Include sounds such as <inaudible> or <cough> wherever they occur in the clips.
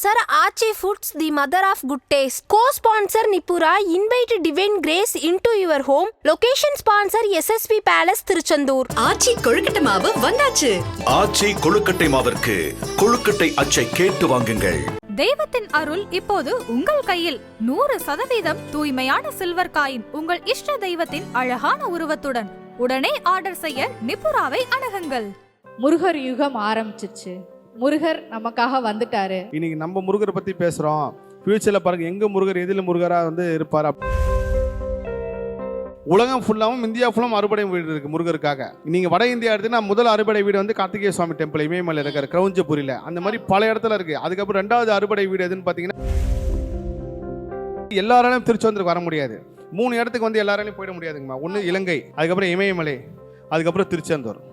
Co-sponsor Archie Foods, the mother of good taste. Co-sponsor Nipura, invite divine grace into your home. Location sponsor SSP Palace, Tiruchandur. ஆச்சி கொழுக்கட்டை மாவு வந்தாச்சு ஆச்சி கொழுக்கட்டை மாவிற்கு கொழுக்கட்டை அச்சை கேட்டு வாங்குங்கள் தெய்வத்தின் அருள் இப்போது உங்கள் கையில் நூறு சதவீதம் தூய்மையான சில்வர் காயின் உங்கள் இஷ்ட தெய்வத்தின் அழகான உருவத்துடன் உடனே ஆர்டர் செய்ய நிப்புராவை அணுகுங்கள் முருகர் யுகம் ஆரம்பிச்சிச்சு முருகர் நமக்காக வந்துட்டாரு. இன்னைக்கு நம்ம முருகரை பத்தி பேசுறோம். ஃபியூச்சர்ல பாருங்க எங்க முருகர் எதில் முருகரா வந்து இருப்பார் அப்~ உலகம் ஃபுல்லாவும் இந்தியா ஃபுல்லாவும் அறுபடை வீடு இருக்கு முருகருக்காக. நீங்க வட இந்தியா எடுத்தீங்கன்னா முதல் அறுபடை வீடு வந்து கார்த்திகேய சுவாமி டெம்பிள் இமயமலை இருக்கிற கிரௌஞ்சபுரியில. அந்த மாதிரி பல இடத்துல இருக்கு. அதுக்கப்புறம் ரெண்டாவது அறுபடை வீடு எதுன்னு பாத்தீங்கன்னா எல்லாராலையும் திருச்செந்தூருக்கு வர முடியாது. மூணு இடத்துக்கு வந்து எல்லாராலையும் போயிட முடியாதுங்கம்மா. ஒன்று இலங்கை அதுக்கப்புறம் இமயமலை அதுக்கப்புறம் திருச்செந்தூர்.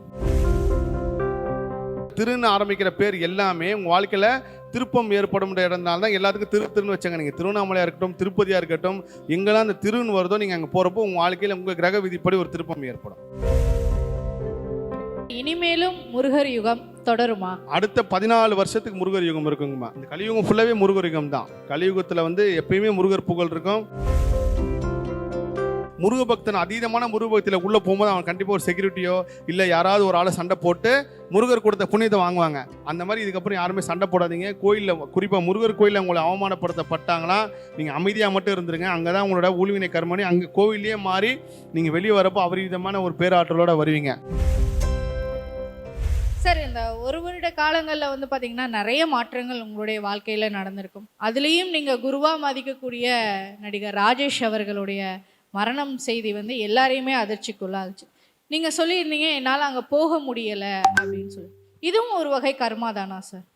திருன்னு ஆரம்பிக்கிற பேர் எல்லாமே உங்கள் வாழ்க்கையில் திருப்பம் ஏற்படும் இடம்னால தான் எல்லாத்துக்கும் திரு திருன்னு வச்சாங்க. நீங்கள் திருவண்ணாமலையாக இருக்கட்டும் திருப்பதியாக இருக்கட்டும் எங்கெல்லாம் அந்த திருன்னு வருதோ நீங்கள் அங்கே போகிறப்போ உங்கள் வாழ்க்கையில் உங்கள் கிரக விதிப்படி ஒரு திருப்பம் ஏற்படும். இனிமேலும் முருகர் யுகம் தொடருமா? அடுத்த பதினாலு வருஷத்துக்கு முருகர் யுகம் இருக்குங்கம்மா. இந்த கலியுகம் ஃபுல்லாகவே முருகர் யுகம் தான் கலியுகத்தில் வந்து எப்பயுமே முருகர் புகழ் இருக்கும். முருக பக்தன் அதீதமான முருக பக்தியில் உள்ளே போகும்போது அவன் கண்டிப்பாக ஒரு செக்யூரிட்டியோ இல்லை யாராவது ஒரு ஆளை சண்டை போட்டு முருகர் கொடுத்த புண்ணியத்தை வாங்குவாங்க. அந்த மாதிரி இதுக்கப்புறம் யாருமே சண்டை போடாதீங்க. கோயிலில் குறிப்பாக முருகர் கோயிலில் உங்களை அவமானப்படுத்தப்பட்டாங்கன்னா நீங்கள் அமைதியாக மட்டும் இருந்துருங்க. அங்கே தான் உங்களோட ஊழ்வினை கர்மணி. அங்கே கோவிலே மாறி நீங்கள் வெளியே வரப்போ அபரிவிதமான ஒரு பேராற்றலோட வருவீங்க. சார் இந்த ஒரு வருட காலங்களில் வந்து பார்த்தீங்கன்னா நிறைய மாற்றங்கள் உங்களுடைய வாழ்க்கையில் நடந்திருக்கும். அதுலேயும் நீங்கள் குருவா மதிக்கக்கூடிய நடிகர் ராஜேஷ் அவர்களுடைய மரணம் செய்தி வந்து எல்லாரையுமே அதிர்ச்சிக்குள்ளாச்சு. நீங்கள் சொல்லியிருந்தீங்க என்னால் அங்கே போக முடியலை அப்படின்னு சொல்லி. இதுவும் ஒரு வகை கர்மா தானா சார்?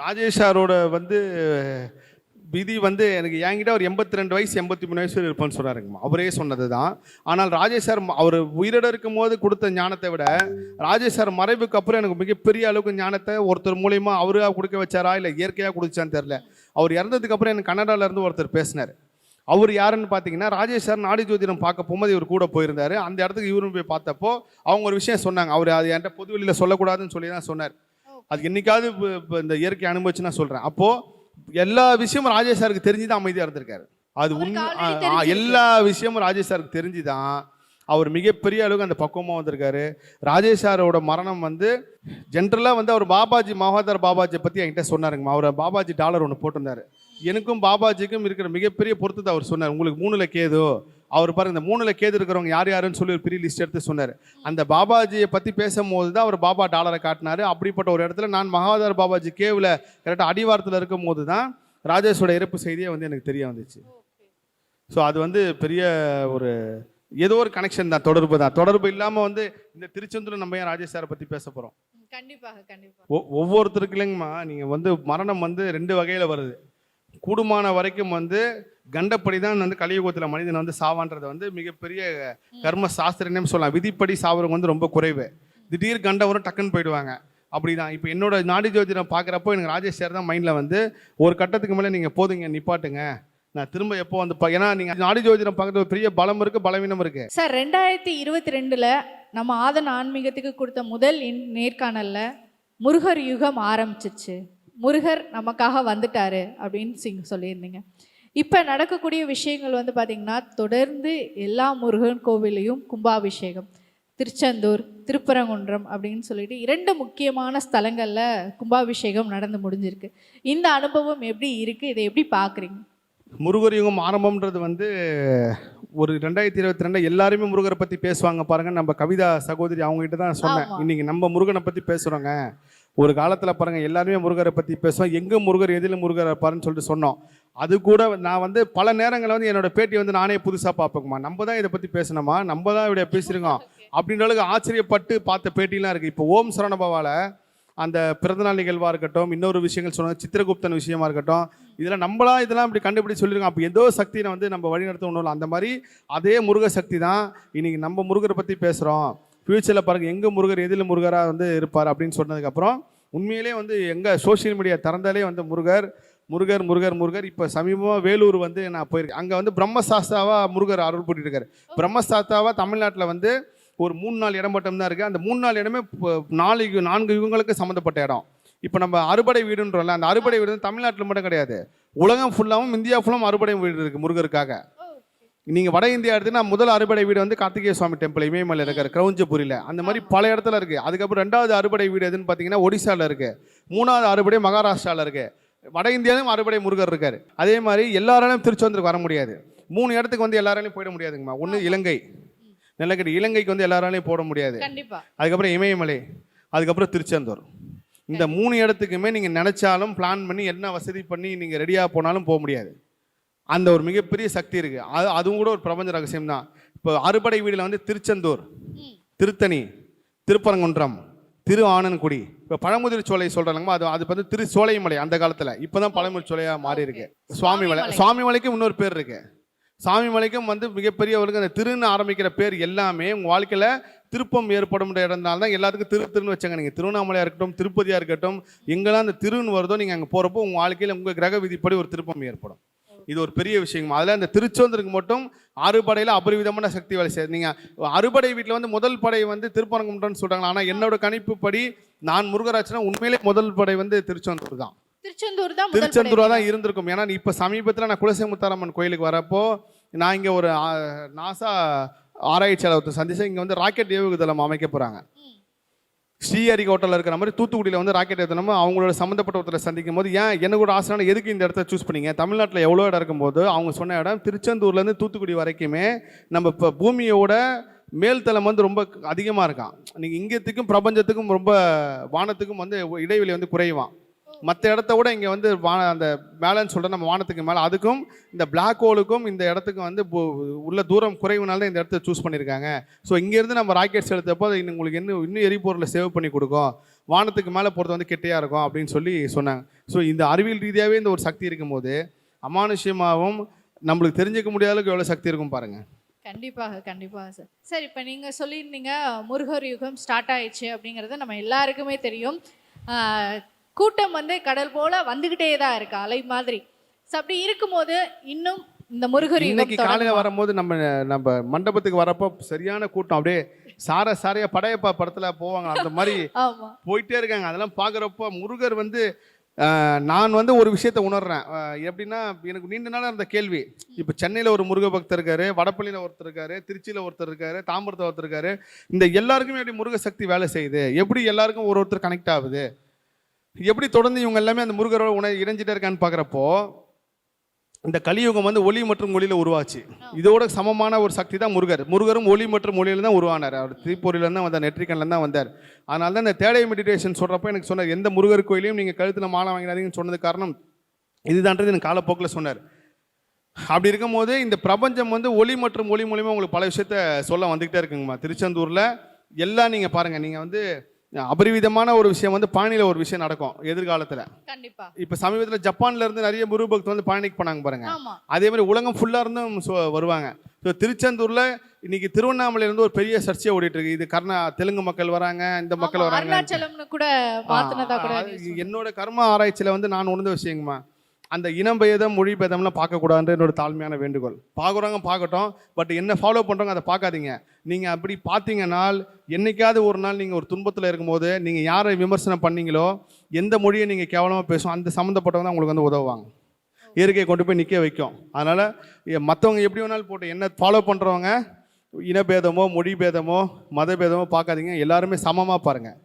ராஜேஷ் சாரோட வந்து விதி வந்து எனக்கு என்கிட்ட ஒரு எண்பத்தி ரெண்டு வயசு எண்பத்தி மூணு வயசு இருப்பேன்னு சொன்னாருங்கம்மா. அவரே சொன்னது தான் ஆனால் ராஜேஷ் சார் அவர் உயிரோட இருக்கும் போது கொடுத்த ஞானத்தை விட ராஜேஷ் சார் மறைவுக்கு அப்புறம் எனக்கு மிகப்பெரிய அளவுக்கு ஞானத்தை ஒருத்தர் மூலியமாக அவராக கொடுக்க வச்சாரா இல்லை இயற்கையாக கொடுச்சான்னு தெரில அவர் இறந்ததுக்கு அப்புறம் எனக்கு கனடாவிலேருந்து ஒருத்தர் பேசினார். அவர் யாருன்னு பார்த்தீங்கன்னா ராஜேஷ் சார் நாடி ஜோதிடம் பார்க்க போகும்போது இவர் கூட போயிருந்தாரு. அந்த இடத்துக்கு இவரும் போய் பார்த்தப்போ அவங்க ஒரு விஷயம் சொன்னாங்க. அவர் அது என்கிட்ட பொது வெளியில் சொல்லக்கூடாதுன்னு சொல்லி தான் சொன்னார். அது என்னைக்காவது இப்ப- இந்த இயற்கை அனுபவிச்சு நான் சொல்கிறேன் அப்போது எல்லா விஷயமும் ராஜேஷ் சாருக்கு தெரிஞ்சு தான் அமைதியாக இருந்திருக்காரு. அது உண்மை. எல்லா விஷயமும் ராஜேஷ் சாருக்கு தெரிஞ்சு தான் அவர் மிகப்பெரிய அளவுக்கு அந்த பக்குவமாக வந்திருக்காரு. ராஜேஷ் சாரோட மரணம் வந்து ஜென்ரலாக வந்து அவர் பாபாஜி மகாதர் பாபாஜியை பற்றி என்கிட்ட சொன்னாருங்கம்மா. அவர் பாபாஜி டாலர் ஒன்று போட்டிருந்தாரு. எனக்கும் பாபாஜிக்கும் இருக்கிற மிகப்பெரிய பொருத்தத்தை அவர் சொன்னார். உங்களுக்கு மூணுல கேது. அவர் பாருங்க இந்த மூணுல கேது இருக்கிறவங்க யார் யாருன்னு சொல்லி ஒரு பெரிய லிஸ்ட் எடுத்து சொன்னார். அந்த பாபாஜியை பற்றி பேசும்போது தான் அவர் பாபா டாலரை காட்டினாரு. அப்படிப்பட்ட ஒரு இடத்துல நான் மகாதார் பாபாஜி கேவில் கரெக்டாக அடிவாரத்தில் இருக்கும் போது தான் ராஜேஷோட இறப்பு செய்தியே வந்து எனக்கு தெரிய வந்துச்சு. ஸோ அது வந்து பெரிய ஒரு ஏதோ ஒரு கனெக்ஷன் தான் தொடர்பு தான். தொடர்பு இல்லாமல் வந்து இந்த திருச்செந்தூரில் நம்ம ஏன் ராஜேஷ் சாரை பற்றி பேச போகிறோம் கண்டிப்பாக கண்டிப்பாக ஒ- ஒவ்வொருத்தருக்கு இல்லைங்கம்மா நீங்கள் வந்து மரணம் வந்து ரெண்டு வகையில் வருது. கூடுமான வரைக்கும் வந்து கண்டப்படி தான் வந்து கலியுகத்தில் மனிதன் வந்து சாவான்றது வந்து மிகப்பெரிய கர்ம சாஸ்திரனே சொல்லலாம். விதிப்படி சாவறவங்க வந்து ரொம்ப குறைவு. திடீர் கண்டம் வரும் டக்குன்னு போயிடுவாங்க. அப்படிதான். இப்போ என்னோட நாடி ஜோதிடம் பார்க்குறப்போ எனக்கு ராஜேஷ் சார் தான் மைண்டில் வந்து ஒரு கட்டத்துக்கு மேலே நீங்கள் போதுங்க நிப்பாட்டுங்க. நான் திரும்ப எப்போ வந்து ஏன்னா நீங்கள் நாடி ஜோதிடம் பார்க்குறது பெரிய பலம் இருக்கு பலவீனம் இருக்குது சார் ரெண்டாயிரத்தி இருபத்தி ரெண்டில் நம்ம ஆதன் ஆன்மீகத்துக்கு கொடுத்த முதல் இன் நேர்காணலில் முருகர் யுகம் ஆரம்பிச்சிச்சு. முருகர் நமக்காக வந்துட்டாரு அப்படின்னு சிங் சொல்லியிருந்தீங்க. இப்போ நடக்கக்கூடிய விஷயங்கள் வந்து பார்த்திங்கன்னா தொடர்ந்து எல்லா முருகன் கோவிலையும் கும்பாபிஷேகம் திருச்செந்தூர் திருப்பரங்குன்றம் அப்படின்னு சொல்லிட்டு இரண்டு முக்கியமான ஸ்தலங்களில் கும்பாபிஷேகம் நடந்து முடிஞ்சிருக்கு. இந்த அனுபவம் எப்படி இருக்குது இதை எப்படி பார்க்குறீங்க முருகர் யுகம் ஆரம்பம்ன்றது வந்து ஒரு ரெண்டாயிரத்தி இருபத்தி ரெண்டு எல்லாருமே முருகரை பற்றி பேசுவாங்க பாருங்க. நம்ம கவிதா சகோதரி அவங்ககிட்ட தான் சொன்னேன். இன்னைக்கு நம்ம முருகனை பற்றி பேசுகிறோங்க ஒரு காலத்தில் பாருங்க எல்லாருமே முருகரை பற்றி பேசுவோம். எங்கே முருகர் எதில் முருகர் இருப்பாருன்னு சொல்லிட்டு சொன்னோம். அது கூட நான் வந்து பல நேரங்களில் வந்து என்னோட பேட்டி வந்து நானே புதுசாக பார்ப்பேங்கம்மா. நம்ம தான் இதை பற்றி பேசணுமா? நம்ம தான் இப்படி பேசியிருக்கோம். <laughs> அப்படின்ற அளவுக்கு ஆச்சரியப்பட்டு பார்த்த பேட்டிலாம் இருக்குது இப்போ ஓம் சரணபவால அந்த பிறந்தநாள் நிகழ்வாக இருக்கட்டும் இன்னொரு விஷயங்கள் சொன்ன சித்திரகுப்தன் விஷயமா இருக்கட்டும் இதெல்லாம் நம்மளா இதெல்லாம் இப்படி கண்டுபிடிச்சு சொல்லியிருக்கோம். அப்போ ஏதோ சக்தியை வந்து நம்ம வழிநடத்த ஒன்றும் அந்த மாதிரி அதே முருக சக்தி தான் இன்றைக்கி நம்ம முருகரை பற்றி பேசுகிறோம் ஃப்யூச்சரில் பாருங்கள் எங்கே முருகர் எதில் முருகராக வந்து இருப்பார் அப்படின்னு சொன்னதுக்கப்புறம் உண்மையிலே வந்து எங்கே சோஷியல் மீடியா திறந்தாலே வந்து முருகர் முருகர் முருகர் முருகர். இப்போ சமீபமாக வேலூர் வந்து நான் போயிருக்கேன். அங்கே வந்து பிரம்மசாஸ்தாவாக முருகர் அருள் போட்டுட்டு இருக்காரு பிரம்மசாஸ்தாவாக தமிழ்நாட்டில் வந்து ஒரு மூணு நாலு இடம் மட்டும் தான் இருக்குது அந்த மூணு நாலு இடமே நாலு நான்கு யுகங்களுக்கு சம்மந்தப்பட்ட இடம். இப்போ நம்ம அறுபடை வீடுன்றோம்ல அந்த அறுபடை வீடு தமிழ்நாட்டில் மட்டும் கிடையாது. உலகம் ஃபுல்லாகவும் இந்தியா ஃபுல்லாகவும் அறுபடை வீடு இருக்குது முருகருக்காக. நீங்கள் வட இந்தியா எடுத்தீங்கன்னா முதல் அறுபடை வீடு வந்து கார்த்திகேய சுவாமி டெம்பிள் இமயமலை இருக்கிற கிரௌஞ்சபுரியில். அந்த மாதிரி பல இடத்துல இருக்குது அதுக்கப்புறம் ரெண்டாவது அறுபடை வீடு எதுன்னு பார்த்தீங்கன்னா ஒடிசாவில் இருக்குது மூணாவது அறுபடை மகாராஷ்டிராவில் இருக்குது வட இந்தியாவிலும் அறுபடை முருகர் இருக்கார். அதே மாதிரி எல்லாராலையும் திருச்செந்தூருக்கு வர முடியாது. மூணு இடத்துக்கு வந்து எல்லாராலையும் போயிட முடியாதுங்கம்மா. ஒன்று இலங்கை. நிலக்கடி இலங்கைக்கு வந்து எல்லாராலையும் போட முடியாது. அதுக்கப்புறம் இமயமலை அதுக்கப்புறம் திருச்செந்தூர். இந்த மூணு இடத்துக்குமே நீங்கள் நினச்சாலும் பிளான் பண்ணி என்ன வசதி பண்ணி நீங்கள் ரெடியாக போனாலும் போக முடியாது. அந்த ஒரு மிகப்பெரிய சக்தி இருக்குது அது அதுவும் கூட ஒரு பிரபஞ்ச ரகசியம் தான் இப்போ அறுபடை வீடில் வந்து திருச்செந்தூர் திருத்தணி திருப்பரங்குன்றம் திரு ஆனன்குடி இப்போ பழமுதிர் சோலை சொல்கிறாங்கம்மா அது அது வந்து திரு சோலைமலை அந்த காலத்தில். இப்போ தான் பழமுதிர் சோலையாக மாறி இருக்கு சுவாமி மலை. சுவாமி மலைக்கு இன்னொரு பேர் இருக்கு. சாமி மலைக்கும் வந்து மிகப்பெரியவர்களுக்கு அந்த திருன்னு ஆரம்பிக்கிற பேர் எல்லாமே உங்கள் வாழ்க்கையில் திருப்பம் ஏற்படும் இடம்னால தான் எல்லாத்துக்கும் திரு திருன்னு வச்சாங்க. நீங்கள் திருவண்ணாமலையாக இருக்கட்டும் திருப்பதியாக இருக்கட்டும் எங்கெல்லாம் அந்த திருன்னு வருதோ நீங்கள் அங்கே போகிறப்போ உங்கள் வாழ்க்கையில் உங்கள் கிரக விதிப்படி ஒரு திருப்பம் ஏற்படும். இது ஒரு பெரிய விஷயம். அதில் அந்த திருச்செந்தூருக்கு மட்டும் அறுபடையில் அபரிவிதமான சக்தி வேலை செய்யுது. நீங்கள் அறுபடை வீட்டில் வந்து முதல் படை வந்து திருப்பரங்குன்றம்னு சொல்கிறாங்க ஆனால் என்னோட கணிப்புப்படி நான் முருகராஜனா உண்மையிலே முதல் படை வந்து திருச்செந்தூர் தான். திருச்செந்தூர் தான் திருச்செந்தூரா. தான் இருந்திருக்கும். ஏன்னா இப்போ சமீபத்தில் நான் குலசேமுத்தாரம்மன் கோயிலுக்கு வரப்போ நான் இங்கே ஒரு நாசா ஆராய்ச்சியாளர் ஒருத்தர் சந்திச்சேன் இங்கே வந்து ராக்கெட் ஏவுகணம் அமைக்க போகிறாங்க ஸ்ரீஹரிகோட்டில் இருக்கிற மாதிரி தூத்துக்குடியில் வந்து ராக்கெட் ஏற்றணும் அவங்களோட சம்மந்தப்பட்ட ஒருத்தரை சந்திக்கும் போது ஏன் என்ன கூட ஆசையான எதுக்கு இந்த இடத்த சூஸ் பண்ணீங்க? தமிழ்நாட்டில் எவ்வளோ இடம் இருக்கும்போது அவங்க சொன்ன இடம் திருச்செந்தூர்லேருந்து தூத்துக்குடி வரைக்குமே நம்ம இப்போ பூமியோட மேல்தளம் வந்து ரொம்ப அதிகமாக இருக்கான். நீங்கள் இங்கத்துக்கும் பிரபஞ்சத்துக்கும் ரொம்ப வானத்துக்கும் வந்து இடைவெளி வந்து குறைவான். மற்ற இடத்த விட இங்கே வந்து வா அந்த மேலேன்னு சொல்கிற நம்ம வானத்துக்கு மேலே அதுக்கும் இந்த பிளாக் ஹோலுக்கும் இந்த இடத்துக்கும் வந்து உள்ள தூரம் குறைவுனால தான் இந்த இடத்த சூஸ் பண்ணியிருக்காங்க. ஸோ இங்கேருந்து நம்ம ராக்கெட் செலுத்தப்போ அது இன்னும் உங்களுக்கு இன்னும் இன்னும் எரிபொருளை சேவ் பண்ணி கொடுக்கும். வானத்துக்கு மேலே போகிறது வந்து கெட்டையாக இருக்கும் அப்படின்னு சொல்லி சொன்னாங்க. ஸோ இந்த அறிவியல் ரீதியாகவே இந்த ஒரு சக்தி இருக்கும்போது அமானுஷ்யமாகவும் நம்மளுக்கு தெரிஞ்சுக்க முடியாத அளவுக்கு எவ்வளோ சக்தி இருக்கும் பாருங்கள் கண்டிப்பாக கண்டிப்பாக சார். சார் இப்போ நீங்கள் சொல்லியிருந்தீங்க முருகர் யுகம் ஸ்டார்ட் ஆயிடுச்சு அப்படிங்கிறது நம்ம எல்லாருக்குமே தெரியும். கூட்டம் வந்து கடல் போல வந்துகிட்டே தான் இருக்கு அலை மாதிரி. ஸோ அப்படி இருக்கும்போது இன்னும் இந்த முருகர் இன்னைக்கு காலையில்? வரும்போது நம்ம நம்ம மண்டபத்துக்கு வரப்போ சரியான கூட்டம் அப்படியே சார சாரையா படையப்பா படத்தில் போவாங்க அந்த மாதிரி <laughs> போயிட்டே இருக்காங்க. அதெல்லாம் பார்க்குறப்போ முருகர் வந்து நான் வந்து ஒரு விஷயத்த உணர்றேன். எப்படின்னா எனக்கு நீண்ட நாளாக இருந்த கேள்வி. இப்போ சென்னையில் ஒரு முருக பக்தர் இருக்காரு வடப்பள்ளியில் ஒருத்தர் இருக்காரு திருச்சியில் ஒருத்தர் இருக்காரு தாம்பரத்தில் ஒருத்தர் இருக்காரு. இந்த எல்லாருக்குமே எப்படி முருக சக்தி வேலை செய்யுது? எப்படி எல்லாருக்கும் ஒரு ஒருத்தர் கனெக்ட் ஆகுது? எப்படி தொடர்ந்து இவங்க எல்லாமே அந்த முருகரோட உண இணைஞ்சிட்டே இருக்கான்னு பார்க்குறப்போ இந்த கலியுகம் வந்து ஒளி மற்றும் ஒளியில் உருவாச்சு. இதோட சமமான ஒரு சக்தி தான் முருகர். முருகரும் ஒளி மற்றும் ஒளியில தான் உருவானார். அவர் திருப்பூரிலேருந்து தான் வந்தார் நெற்றிக்கண்ணில் தான் வந்தார். அதனால தான் இந்த தேடை மெடிடேஷன் சொல்கிறப்ப எனக்கு சொன்னார் எந்த முருகர் கோயிலையும் நீங்கள் கழுத்தில் மாலை வாங்கினாதீங்கன்னு சொன்னது காரணம் இதுதான்றது எனக்கு காலப்போக்கில் சொன்னார். அப்படி இருக்கும்போது இந்த பிரபஞ்சம் வந்து ஒளி மற்றும் ஒளி மூலியமாக உங்களுக்கு பல விஷயத்த சொல்ல வந்துக்கிட்டே இருக்குங்கம்மா. திருச்செந்தூரில் எல்லாம் நீங்கள் பாருங்கள் நீங்கள் வந்து அபரிவிதமான ஒரு விஷயம் வந்து பழனியில் ஒரு விஷயம் நடக்கும் எதிர்காலத்தில். கண்டிப்பா. இப்போ சமீபத்தில் ஜப்பான்ல இருந்து நிறைய முருக பக்தர் வந்து பழனிக்கு போனாங்க பாருங்க. அதே மாதிரி உலகம் ஃபுல்லாக இருந்தும் வருவாங்க. ஸோ திருச்செந்தூரில் இன்னைக்கு திருவண்ணாமலையில இருந்து ஒரு பெரிய சர்ச்சையை ஓடிட்டு இருக்கு இது கர்நா தெலுங்கு மக்கள் வராங்க இந்த மக்கள் வராங்க. என்னோட கர்ம ஆராய்ச்சியில் வந்து நான் உணர்ந்த விஷயங்கம்மா. அந்த இனம் பேதம் மொழி பேதம்லாம் பார்க்கக்கூடாதுன்ற என்னோட தாழ்மையான வேண்டுகோள். பார்க்குறவங்க பார்க்கட்டும் பட் என்ன ஃபாலோ பண்ணுறவங்க அதை பார்க்காதீங்க. நீங்கள் அப்படி பார்த்தீங்கன்னால் என்னைக்காவது ஒரு நாள் நீங்கள் ஒரு துன்பத்தில் இருக்கும்போது நீங்கள் யாரை விமர்சனம் பண்ணீங்களோ எந்த மொழியை நீங்கள் கேவலமாக பேசும் அந்த சம்மந்தப்பட்டவங்க தான் உங்களுக்கு வந்து உதவுவாங்க. இயற்கையை கொண்டு போய் நிற்க வைக்கும். அதனால் மற்றவங்க எப்படி வேணாலும் போட்டு என்ன ஃபாலோ பண்ணுறவங்க இனபேதமோ மொழி பேதமோ மத பேதமோ பார்க்காதீங்க. எல்லாருமே சமமாக பாருங்கள்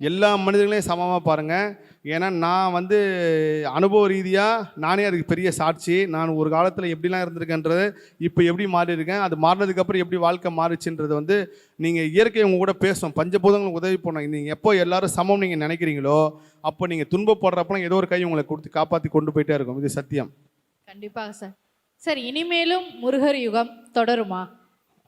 எல்லா மனிதர்களையும் சமமாக பாருங்கள் ஏன்னா நான் வந்து அனுபவ ரீதியாக நானே அதுக்கு பெரிய சாட்சி. நான் ஒரு காலத்தில் எப்படிலாம் இருந்திருக்கேன்றது இப்போ எப்படி மாறி இருக்கேன் அது மாறினதுக்கப்புறம் எப்படி வாழ்க்கை மாறிச்சுன்றது வந்து நீங்கள் இயற்கை உங்க கூட பேசும் பஞ்சபூதங்களுக்கு உதவி பண்ணோம். நீங்கள் எப்போ எல்லாரும் சமம் நீங்கள் நினைக்கிறீங்களோ அப்போ நீங்கள் துன்பப்படுறப்பலாம் ஏதோ ஒரு கை உங்களை கொடுத்து காப்பாற்றி கொண்டு போயிட்டே இருக்கும். இது சத்தியம். கண்டிப்பாக சார். சார் இனிமேலும் முருகர் யுகம் தொடருமா?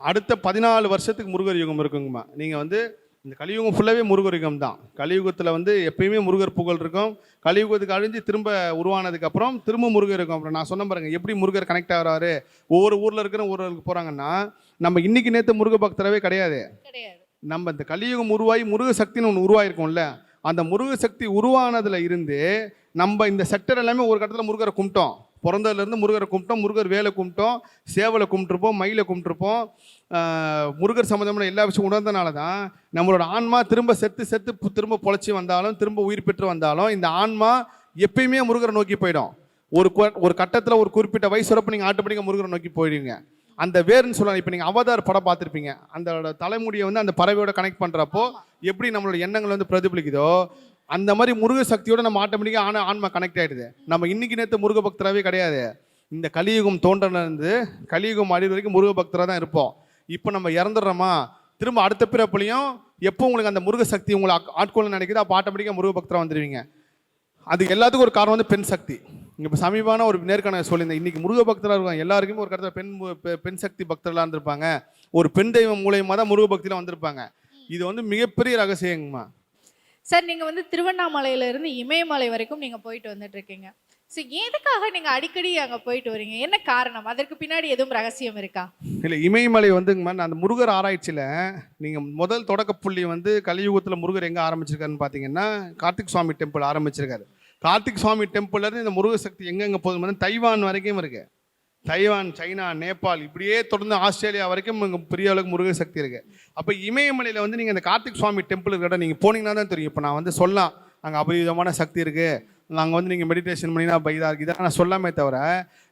அடுத்த பதினாலு வருஷத்துக்கு முருகர் யுகம் இருக்குங்கம்மா. நீங்கள் வந்து இந்த கலியுகம் ஃபுல்லாகவே முருகர் யுகம் தான். கலியுகத்தில் வந்து எப்பயுமே முருகர் புகழ் இருக்கும். கலியுகத்துக்கு அழிஞ்சு திரும்ப உருவானதுக்கப்புறம் திரும்ப முருகர் இருக்கும். அப்புறம் நான் சொன்ன பாருங்க எப்படி முருகர் கனெக்ட் ஆகிறாரு? ஒவ்வொரு ஊரில் இருக்கிற ஊருக்கு போகிறாங்கன்னா நம்ம இன்னைக்கு நேற்று முருக பக்தரவே கிடையாது. கிடையாது. நம்ம இந்த கலியுகம் உருவாகி முருக சக்தின்னு ஒன்று உருவாயிருக்கும்ல அந்த முருக சக்தி உருவானதுல இருந்து நம்ம இந்த செக்டர் எல்லாமே ஒரு கட்டத்தில் முருகரை கும்பிட்டோம். பிறந்ததுலேருந்து முருகரை கும்பிட்டோம் முருகர் வேலை கும்பிட்டோம் சேவலை கும்பிட்டுருப்போம் மயிலை கும்பிட்டுருப்போம். முருகர் சம்மந்தமான எல்லா விஷயம் உணர்ந்தனால தான் நம்மளோட ஆன்மா திரும்ப செத்து செத்து திரும்ப பொழைச்சி வந்தாலும் திரும்ப உயிர் பெற்று வந்தாலும் இந்த ஆன்மா எப்பயுமே முருகரை நோக்கி போயிடும். ஒரு ஒரு கட்டத்தில் ஒரு குறிப்பிட்ட வயசு வரப்போ நீங்கள் ஆட்டோமேட்டிக்காக முருகரை நோக்கி போயிடுவீங்க அந்த வேர்னு சொல்லலாம் இப்போ நீங்கள் அவதார் படம் பார்த்துருப்பீங்க. அந்த தலைமுடியை வந்து அந்த பறவையோட கனெக்ட் பண்ணுறப்போ எப்படி நம்மளோட எண்ணங்கள் வந்து பிரதிபலிக்குதோ அந்த மாதிரி முருக சக்தியோட நம்ம ஆட்டோமேட்டிக்காக ஆன ஆன்மா கனெக்ட் ஆகிடுது நம்ம இன்னைக்கு நேற்று முருக பக்தராகவே கிடையாது. இந்த கலியுகம் தோன்றலேருந்து கலியுகம் அடி வரைக்கும் முருக பக்தராக தான் இருப்போம். இப்போ நம்ம இறந்துடுறோமா? திரும்ப அடுத்த பிறப்புலையும் எப்போ உங்களுக்கு அந்த முருக சக்தி உங்களை ஆட்கொள்ள நினைக்குதோ அப்போ ஆட்டோமேட்டிக்காக முருக பக்தராக வந்துடுவீங்க அதுக்கு எல்லாத்துக்கும் ஒரு காரணம் வந்து பெண் சக்தி. இப்போ சமீபமான ஒரு நேர்காணல் சொல்லியிருந்தேன். இன்றைக்கி முருக பக்தராக இருக்காங்க. எல்லாருக்குமே ஒரு கடத்தில் பெண் மு- பெண் சக்தி பக்தர்களாக இருந்திருப்பாங்க. ஒரு பெண் தெய்வம் மூலயமா தான் முருக பக்தியில் வந்திருப்பாங்க. இது வந்து மிகப்பெரிய ரகசியங்கம்மா. சார் நீங்கள் வந்து திருவண்ணாமலையிலேருந்து இமயமலை வரைக்கும் நீங்கள் போயிட்டு வந்துட்டு இருக்கீங்க ஸோ எதுக்காக நீங்கள் அடிக்கடி அங்கே போயிட்டு வரீங்க? என்ன காரணம்? அதற்கு பின்னாடி எதுவும் ரகசியம் இருக்கா? இல்லை இமயமலை வந்துங்கம்மா நான் அந்த முருகர் ஆராய்ச்சியில் நீங்கள் முதல் தொடக்க புள்ளி வந்து கலியுகத்தில் முருகர் எங்கே ஆரம்பிச்சிருக்காருன்னு பார்த்தீங்கன்னா கார்த்திக் சுவாமி டெம்பிள் ஆரம்பிச்சிருக்காரு. கார்த்திக் சுவாமி டெம்பிள்லேருந்து இந்த முருக சக்தி எங்கெங்கே போகுது தைவான் வரைக்கும் இருக்குது தைவான் சைனா நேபாள் இப்படியே தொடர்ந்து ஆஸ்திரேலியா வரைக்கும் இங்கே பெரிய அளவுக்கு முருக சக்தி இருக்குது அப்போ இமயமலையில் வந்து நீங்கள் இந்த கார்த்திக் சுவாமி டெம்பிள் இருக்கிற நீங்கள் போனீங்கன்னா தான் தெரியும். இப்போ நான் வந்து சொல்லலாம். அங்கே அபரிதமான சக்தி இருக்குது நாங்கள் வந்து நீங்கள் மெடிடேஷன் பண்ணினா இதாக இருக்குது ஆனால் நான் சொல்லாமே தவிர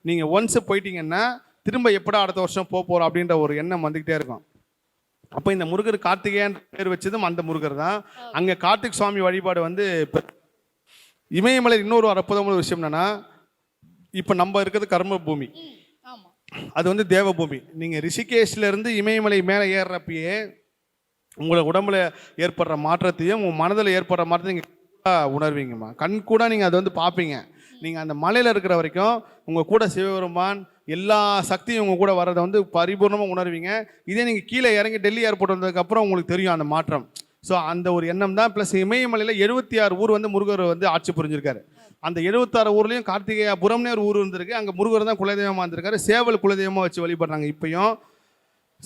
நீங்கள் ஒன்ஸ் போயிட்டீங்கன்னா திரும்ப எப்படா அடுத்த வருஷம் போக போகிறோம் அப்படின்ற ஒரு எண்ணம் வந்துக்கிட்டே இருக்கும். அப்போ இந்த முருகர் கார்த்திகேயன் பேர் வச்சதும் அந்த முருகர் தான். அங்கே கார்த்திக் சுவாமி வழிபாடு வந்து இப்போ இமயமலை இன்னொரு ஒரு அற்புதமான விஷயம் என்னென்னா இப்போ நம்ம இருக்கிறது கர்ம பூமி அது வந்து தேவபூமி. நீங்கள் ரிஷிகேஷ்லேருந்து இமயமலை மேலே ஏறுறப்பயே உங்களை உடம்புல ஏற்படுற மாற்றத்தையும் உங்கள் மனதில் ஏற்படுற மாற்றத்தையும் நீங்கள் உணர்வீங்கம்மா. கண் கூட நீங்கள் அதை வந்து பார்ப்பீங்க. நீங்கள் அந்த மலையில் இருக்கிற வரைக்கும் உங்கள் கூட சிவபெருமான் எல்லா சக்தியும் உங்கள் கூட வர்றதை வந்து பரிபூர்ணமாக உணர்வீங்க. இதே நீங்கள் கீழே இறங்கி டெல்லி ஏர்போர்ட் வந்ததுக்கப்புறம் உங்களுக்கு தெரியும் அந்த மாற்றம். ஸோ அந்த ஒரு எண்ணம் தான் ப்ளஸ் இமயமலையில் எழுபத்தி ஆறு ஊர் வந்து முருகர் வந்து ஆட்சி புரிஞ்சிருக்காரு. அந்த எழுபத்தாறு ஊர்லேயும் கார்த்திகேயபுரம்னே ஒரு ஊர் இருந்திருக்கு. அங்கே முருகர் தான் குலதெய்வமாக இருந்திருக்காரு சேவல் குலதெய்வமாக வச்சு வழிபடுறாங்க இப்பயும்.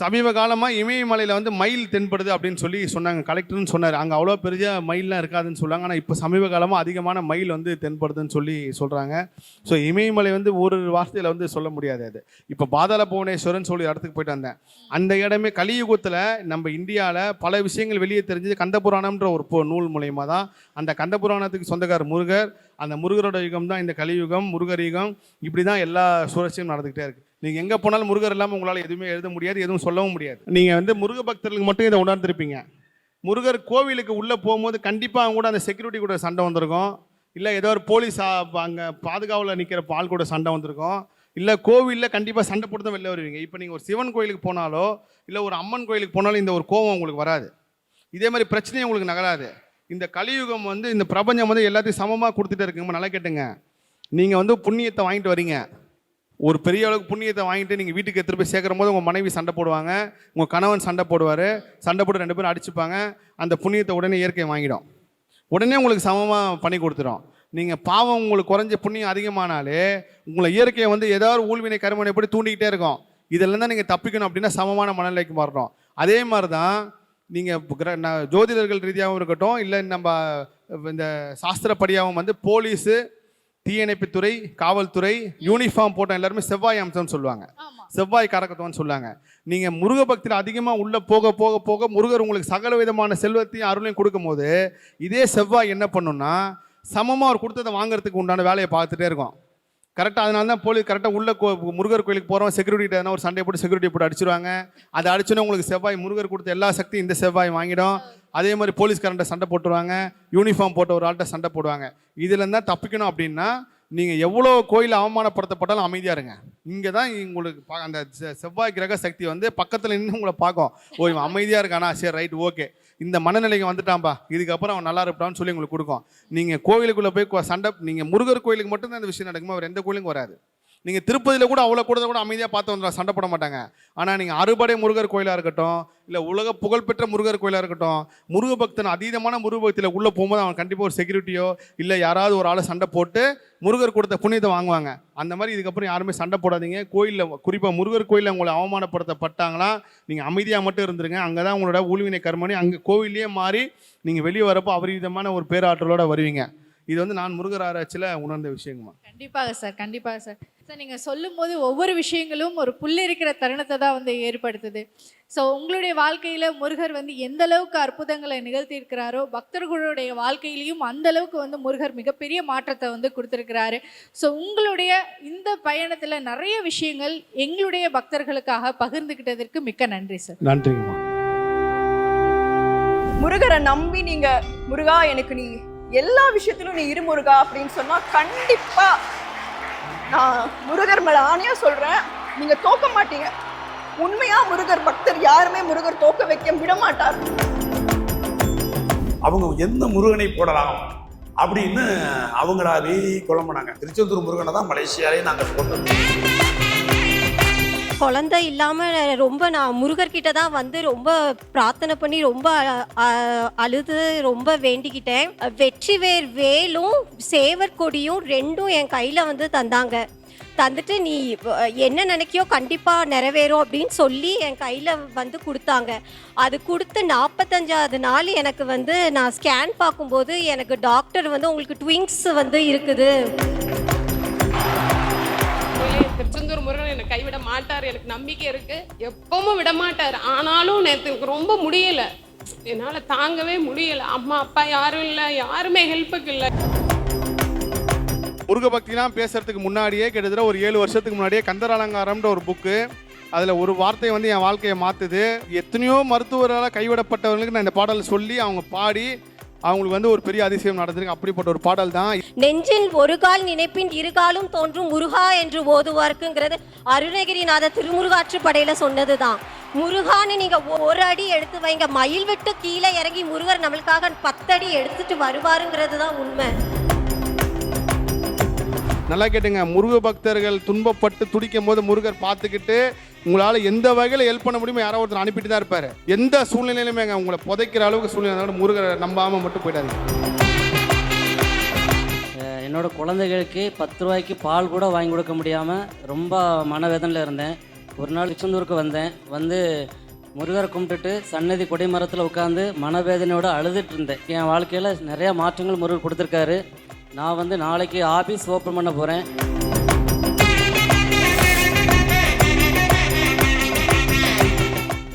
சமீப காலமாக இமயமலையில் வந்து மயில் தென்படுது அப்படின்னு சொல்லி சொன்னாங்க. கலெக்டர்னு சொன்னார். அங்கே அவ்வளோ பெரிய மயில்லாம் இருக்காதுன்னு சொன்னாங்க ஆனால் இப்போ சமீப காலமாக அதிகமான மயில் வந்து தென்படுதுன்னு சொல்லி சொல்கிறாங்க ஸோ இமயமலை வந்து ஒரு வார்த்தையில் வந்து சொல்ல முடியாது அது. இப்போ பாதாள புவனேஸ்வரன் சொல்லி இடத்துக்கு போயிட்டு வந்தேன். அந்த இடமே கலியுகத்தில் நம்ம இந்தியாவில் பல விஷயங்கள் வெளியே தெரிஞ்சது கந்தபுராணம்ன்ற ஒரு நூல் மூலயமா தான். அந்த கந்தபுராணத்துக்கு சொந்தக்கார் முருகர். அந்த முருகரோட யுகம் தான் இந்த கலியுகம் முருகர் யுகம். இப்படி தான் எல்லா சுழற்சியும் நடந்துக்கிட்டே இருக்குது நீங்கள் எங்கே போனாலும் முருகர் இல்லாமல் உங்களால் எதுவுமே எழுத முடியாது எதுவும் சொல்லவும் முடியாது. நீங்கள் வந்து முருக பக்தர்களுக்கு மட்டும் இதை உணர்ந்திருப்பீங்க. முருகர் கோவிலுக்கு உள்ளே போகும்போது கண்டிப்பாக அவங்க கூட அந்த செக்யூரிட்டி கூட சண்டை வந்திருக்கும். இல்லை ஏதோ ஒரு போலீஸ் அங்கே பாதுகாவலில் நிற்கிற பால் கூட சண்டை வந்திருக்கும். இல்லை கோவிலில் கண்டிப்பாக சண்டை போட்டு தான் வெளில வருவீங்க. இப்போ நீங்கள் ஒரு சிவன் கோயிலுக்கு போனாலோ இல்லை ஒரு அம்மன் கோயிலுக்கு போனாலும் இந்த ஒரு கோபம் உங்களுக்கு வராது. இதே மாதிரி பிரச்சனையும் உங்களுக்கு நகராது. இந்த கலியுகம் வந்து இந்த பிரபஞ்சம் வந்து எல்லாத்தையும் சமமாக கொடுத்துட்டே இருக்குங்க. நல்லா கேட்டுங்க. நீங்கள் வந்து புண்ணியத்தை வாங்கிட்டு வரீங்க. ஒரு பெரிய அளவுக்கு புண்ணியத்தை வாங்கிட்டு நீங்கள் வீட்டுக்கு எடுத்துகிட்டு போய் சேர்க்குற போது உங்கள் மனைவி சண்டை போடுவாங்க உங்கள் கணவன் சண்டை போடுவார் சண்டை போட்டு ரெண்டு பேரும் அடிச்சுப்பாங்க அந்த புண்ணியத்தை உடனே இயற்கை வாங்கிடும். உடனே உங்களுக்கு சமமாக பண்ணி கொடுத்துரும். நீங்கள் பாவம் உங்களுக்கு குறைஞ்ச புண்ணியம் அதிகமானாலே உங்களை இயற்கையை வந்து ஏதாவது ஊழ்வினை கருமனை எப்படி தூண்டிக்கிட்டே இருக்கும் இதெல்லாம் தான் நீங்கள் தப்பிக்கணும் அப்படின்னா சமமான மனநிலைக்கு மாறணும். அதே மாதிரி தான் நீங்கள் ஜோதிடர்கள் ரீதியாகவும் இருக்கட்டும் இல்லை நம்ம இந்த சாஸ்திரப்படியாகவும் வந்து போலீஸு தீயணைப்புத்துறை காவல்துறை யூனிஃபார்ம் போட்ட எல்லாருமே செவ்வாய் அம்சம்னு சொல்லுவாங்க. செவ்வாய் காரகத்துவம்னு சொல்லுவாங்க. நீங்கள் முருக பக்தியில் அதிகமாக உள்ளே போக போக போக முருகர் உங்களுக்கு சகல விதமான செல்வத்தையும் அருளையும் கொடுக்கும்போது இதே செவ்வாய் என்ன பண்ணுன்னா சமமாக அவர் கொடுத்ததை வாங்குறதுக்கு உண்டான வேலையை பார்த்துட்டே இருக்கும். கரெக்டாக அதனால தான் போலீஸ் கரெக்டாக உள்ள கோ முருகர் கோயிலுக்கு போகிறோம் செக்யூரிட்டி எதனா ஒரு சண்டை போட்டு செக்யூரிட்டி போட்டு அடிச்சிருவாங்க. அதை அடிச்சோன்னே உங்களுக்கு செவ்வாய் முருகர் கொடுத்த எல்லா சக்தியும் இந்த செவ்வாய் வாங்கிடும். அதே மாதிரி போலீஸ்காரன்ட்ட சண்டை போட்டுருவாங்க. யூனிஃபார்ம் போட்ட ஒரு ஆள்கிட்ட சண்டை போடுவாங்க. இதுல தப்பிக்கணும் அப்படின்னா நீங்கள் எவ்வளோ கோயில் அவமானப்படுத்தப்பட்டாலும் அமைதியாக இருங்க. இங்கே தான் உங்களுக்கு பா- அந்த செ- செவ்வாய் கிரக சக்தி வந்து பக்கத்தில் நின்று உங்களை பார்க்கும். ஓ இவன் அமைதியாக இருக்கானா? சரி ரைட் ஓகே இந்த மனநிலைக்கு வந்துட்டான்பா. இதுக்கப்புறம் அவன் நல்லா இருப்பான்னு சொல்லி உங்களுக்கு கொடுக்கும். நீங்கள் கோவிலுக்குள்ளே போய் சண்டை நீங்கள் முருகர் கோயிலுக்கு மட்டும்தான் இந்த விஷயம் நடக்குமா? அவர் எந்த கோயிலுக்கும் வராது. நீங்கள் திருப்பதியில் கூட அவ்வளோ கூட கூட அமைதியாக பார்த்து வந்துடும் சண்டை போட மாட்டாங்க. ஆனால் நீங்கள் அறுபடை முருகர் கோயிலாக இருக்கட்டும் இல்லை உலக புகழ்பெற்ற முருகர் கோயிலாக இருக்கட்டும் முருக பக்தன் அதீதமான முருக பக்தியில் உள்ளே போகும்போது அவன் கண்டிப்பாக ஒரு செக்யூரிட்டியோ இல்லை யாராவது ஒரு ஆளை சண்டை போட்டு முருகர் கொடுத்த புண்ணியத்தை வாங்குவாங்க. அந்த மாதிரி இதுக்கப்புறம் யாருமே சண்டை போடாதீங்க. கோயிலில் குறிப்பாக முருகர் கோயிலில் உங்களை அவமானப்படுத்தப்பட்டாங்களா நீங்கள் அமைதியாக மட்டும் இருந்துருங்க. அங்கே தான் உங்களோட ஊழ்வினை கர்மணி அங்கே கோவிலே மாறி நீங்கள் வெளியே வரப்போ அபரிவிதமான ஒரு பேராற்றலோடு வருவீங்க. இது வந்து நான் முருகர் ஆராய்ச்சியில் உணர்ந்த விஷயங்கம்மா. கண்டிப்பாக சார் கண்டிப்பாக சார். சார் நீங்கள் சொல்லும்போது ஒவ்வொரு விஷயங்களும் ஒரு புல்லிருக்கிற தருணத்தை தான் வந்து ஏற்படுத்துது. ஸோ உங்களுடைய வாழ்க்கையில் முருகர் வந்து எந்த அளவுக்கு அற்புதங்களை நிகழ்த்தியிருக்கிறாரோ பக்தர்களுடைய வாழ்க்கையிலையும் அந்த அளவுக்கு வந்து முருகர் மிகப்பெரிய மாற்றத்தை வந்து கொடுத்துருக்கிறாரு. ஸோ உங்களுடைய இந்த பயணத்தில் நிறைய விஷயங்கள் எங்களுடைய பக்தர்களுக்காக பகிர்ந்துக்கிட்டதற்கு மிக்க நன்றி சார். நன்றிங்கம்மா. முருகரை நம்பி நீங்க முருகா எனக்கு நீ எல்லா விஷயத்திலும் நீ இருமுருகா அப்படின்னு சொன்னால் கண்டிப்பாக நான் முருகர் மேலே ஆணையாக சொல்கிறேன் நீங்கள் தோக்க மாட்டீங்க. உண்மையாக முருகர் பக்தர் யாருமே முருகர் தோக்க வைக்க விட மாட்டார் அவங்க எந்த முருகனை போடலாம் அப்படின்னு அவங்களாவே குழம்புனாங்க. திருச்செந்தூர் முருகனை தான் மலேசியாலே நாங்கள் போட்டோம். குழந்தை இல்லாமல் ரொம்ப நான் முருகர்கிட்ட தான் வந்து ரொம்ப பிரார்த்தனை பண்ணி ரொம்ப அ- அழுது ரொம்ப வேண்டிக்கிட்டேன். வெற்றிவேர் வேலும் சேவர் கொடியும் ரெண்டும் என் கையில் வந்து தந்தாங்க. தந்துட்டு நீ என்ன நினைக்கியோ கண்டிப்பாக நிறைவேறும் அப்படின்னு சொல்லி என் கையில் வந்து கொடுத்தாங்க. அது கொடுத்து நாற்பத்தஞ்சாவது நாள் எனக்கு வந்து நான் ஸ்கேன் பார்க்கும்போது எனக்கு டாக்டர் வந்து உங்களுக்கு ட்விங்ஸ் வந்து இருக்குது. முருகன் என்னை கைவிட மாட்டார். எனக்கு நம்பிக்கை இருக்கு. எப்பவும் விட மாட்டார் ஆனாலும் நேற்று எனக்கு ரொம்ப முடியல. என்னால் தாங்கவே முடியல. அம்மா அப்பா யாரும் இல்லை. யாருமே ஹெல்ப்புக்கு இல்லை. முருக பக்திலாம் பேசுறதுக்கு முன்னாடியே கிட்டத்தட்ட ஒரு ஏழு வருஷத்துக்கு முன்னாடியே கந்தர் அலங்காரம்ன்ற ஒரு புக்கு அதில் ஒரு வார்த்தை வந்து என் வாழ்க்கையை மாற்றுது எத்தனையோ மருத்துவரால் கைவிடப்பட்டவர்களுக்கு நான் இந்த பாடலை சொல்லி அவங்க பாடி அவங்களுக்கு வந்து ஒரு பெரிய அதிசயம் நடந்திருக்கு. அப்படிப்பட்ட ஒரு பாடல் தான். நெஞ்சின் ஒரு கால் நினைப்பின் இருகாலும் தோன்றும் முருகா என்று ஓதுவார்க்குங்கிறது அருணகிரிநாத திருமுருகாற்று படையில சொன்னதுதான். முருகான்னு நீங்க ஒரு அடி எடுத்து வைங்க. மயில் விட்டு கீழே இறங்கி முருகர் நம்மளுக்காக பத்தடி எடுத்துட்டு வருவாருங்கிறது தான் உண்மை. நல்லா கேட்டுங்க. முருக பக்தர்கள் துன்பப்பட்டு துடிக்கும் போது முருகர் பார்த்துக்கிட்டு உங்களால் எந்த வகையில் ஹெல்ப் பண்ண முடியுமோ யாரோ ஒருத்தர் அனுப்பிட்டு தான் இருப்பார். எந்த சூழ்நிலையிலுமேங்க உங்களை புதைக்கிற அளவுக்கு சூழ்நிலை முருகரை நம்பாமல் மட்டும் போயிடாதீங்க. என்னோடய என்னோட குழந்தைகளுக்கு பத்து ரூபாய்க்கு பால் கூட வாங்கி கொடுக்க முடியாமல் ரொம்ப மனவேதனையில் இருந்தேன். ஒரு நாள் திருச்செந்தூருக்கு வந்தேன். வந்து முருகரை கும்பிட்டுட்டு சன்னதி கொடிமரத்தில் உட்காந்து மனவேதனையோடு அழுதுட்டு இருந்தேன். என் வாழ்க்கையில் நிறையா மாற்றங்கள் முருகர் கொடுத்துருக்காரு. நான் வந்து நாளைக்கு ஆஃபீஸ் ஓப்பன் பண்ண போகிறேன்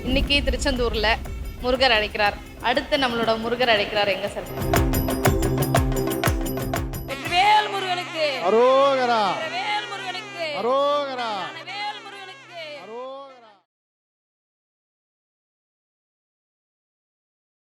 இன்னைக்கு திருச்செந்தூர்ல முருகர் அழைக்கிறார். அடுத்து நம்மளோட முருகர் அழைக்கிறார். எங்க சார்? அரோகரா. வேல் முருகனுக்கு. அரோ